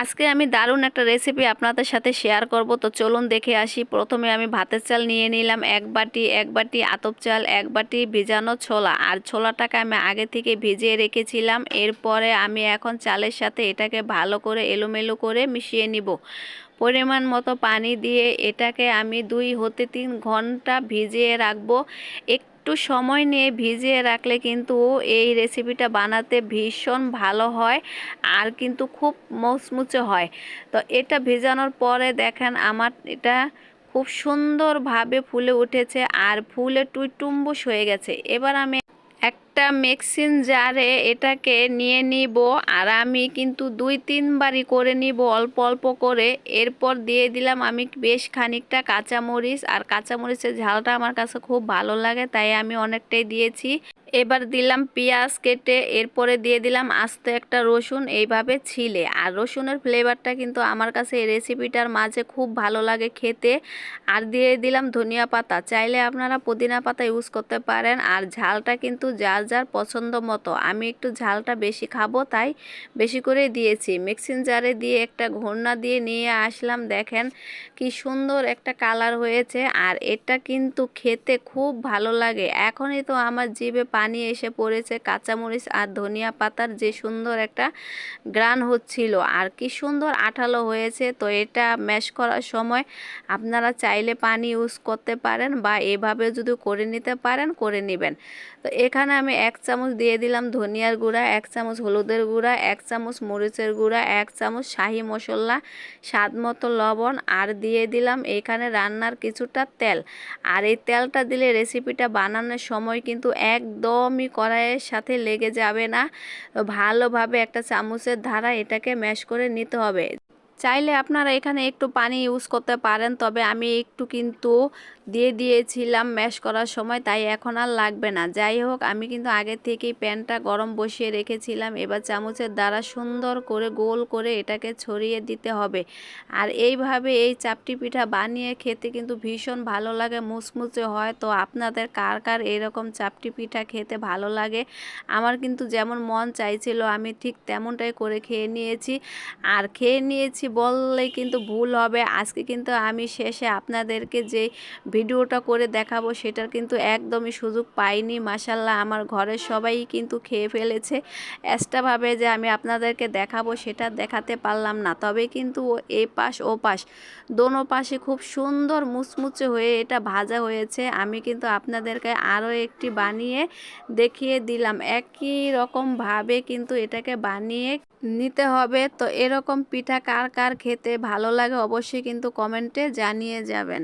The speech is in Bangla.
আজকে আমি দারুণ একটা রেসিপি আপনাদের সাথে শেয়ার করব। তো চলুন দেখে আসি। প্রথমে আমি ভাতের চাল নিয়ে নিলাম এক বাটি এক বাটি আতপ চাল, এক বাটি ভিজানো ছোলা। আর ছোলাটাকে আমি আগে থেকে ভিজিয়ে রেখেছিলাম। এরপরে আমি এখন চালের সাথে এটাকে ভালো করে এলোমেলো করে মিশিয়ে নিব। পরিমাণ মতো পানি দিয়ে এটাকে আমি দুই হতে তিন ঘণ্টা ভিজিয়ে রাখব। একটু সময় নিয়ে ভিজিয়ে রাখলে কিন্তু এই রেসিপিটা বানাতে ভীষণ ভালো হয় আর কিন্তু খুব মচমুচে হয়। তো এটা ভেজানোর পরে দেখেন আমার এটা খুব সুন্দরভাবে ফুলে উঠেছে আর ফুলে টুইটুম্বুস হয়ে গেছে। এবার আমি একটা মিক্সিং জারে এটাকে নিয়ে নিব আর আমি কিন্তু দুই তিনবারই করে নিব অল্প অল্প করে। এরপর দিয়ে দিলাম আমি বেশ খানিকটা কাঁচামরিচ আর কাঁচামরিচের ঝালটা আমার কাছে খুব ভালো লাগে, তাই আমি অনেকটাই দিয়েছি। এবার দিলাম পেঁয়াজ কেটে, এরপরে দিয়ে দিলাম আস্ত একটা রসুন, এইভাবে ছিলে। আর রসুনের ফ্লেভারটা কিন্তু আমার কাছে এই রেসিপিটার মাঝে খুব ভালো লাগে খেতে। আর দিয়ে দিলাম ধনিয়া পাতা, চাইলে আপনারা পুদিনা পাতা ইউজ করতে পারেন। আর ঝালটা কিন্তু যার যার পছন্দ মতো। আমি একটু ঝালটা বেশি খাব তাই বেশি করে দিয়েছি। মিক্সিং জারে দিয়ে একটা ঘূর্ণা দিয়ে নিয়ে আসলাম। দেখেন কি সুন্দর একটা কালার হয়েছে। আর এটা কিন্তু খেতে খুব ভালো লাগে। এখনই তো আমার জিভে পানি এসে পড়েছে। কাঁচামরিচ আর ধনিয়া পাতার যে সুন্দর একটা গ্রান হচ্ছিল। আর কি সুন্দর আঠালো হয়েছে। তো এটা ম্যাশ করার সময় আপনারা চাইলে পানি ইউজ করতে পারেন বা এভাবে যদি করে নিতে পারেন, করে নেবেন। তো এখানে আমি এক চামচ দিয়ে দিলাম ধনিয়ার গুঁড়া, এক চামচ হলুদের গুঁড়া, এক চামচ মরিচের গুঁড়া, এক চামচ শাহি মশলা, স্বাদ মতো লবণ, আর দিয়ে দিলাম এখানে রান্নার কিছুটা তেল। আর এই তেলটা দিলে রেসিপিটা বানানোর সময় কিন্তু একদমই কড়াইয়ের সাথে লেগে যাবে না। ভালোভাবে একটা চামচের ধারা এটাকে ম্যাশ করে নিতে হবে। চাইলে আপনারা এখানে একটু পানি ইউজ করতে পারেন, তবে আমি একটু কিন্তু দিয়ে দিয়েছিলাম ম্যাশ করার সময়, তাই এখন আর লাগবে না। যাই হোক, আমি কিন্তু আগে থেকেই প্যানটা গরম বসিয়ে রেখেছিলাম, এবার চামচের দ্বারা সুন্দর করে গোল করে এটাকে ছড়িয়ে দিতে হবে। আর এইভাবে এই চাপটি পিঠা বানিয়ে খেতে কিন্তু ভীষণ ভালো লাগে, মুচমুচে হয়। তো আপনাদের কার কার এরকম চাপটি পিঠা খেতে ভালো লাগে? আমার কিন্তু যেমন মন চাইছিল, আমি ঠিক তেমনটাই করে খেয়ে নিয়েছি। আর খেয়ে নিয়েছি বললেই কিন্তু ভুল হবে। আজকে কিন্তু আমি শেষে আপনাদেরকে যে ভিডিওটা করে দেখাবো সেটার কিন্তু একদমই সুযোগ পাইনি। মাসাল্লাহ আমার ঘরের সবাই কিন্তু খেয়ে ফেলেছে। এক্সট্রাভাবে যে আমি আপনাদেরকে দেখাবো সেটা দেখাতে পারলাম না। তবে কিন্তু এই পাশ, ও পাশ। দোনো পাশে খুব সুন্দর মুচমুচে হয়ে এটা ভাজা হয়েছে। আমি কিন্তু আপনাদেরকে আরও একটি বানিয়ে দেখিয়ে দিলাম। একই রকমভাবে কিন্তু এটাকে বানিয়ে নিতে হবে। তো এরকম পিঠা কার খেতে ভালো লাগে অবশ্যই কিন্তু কমেন্টে জানিয়ে যাবেন।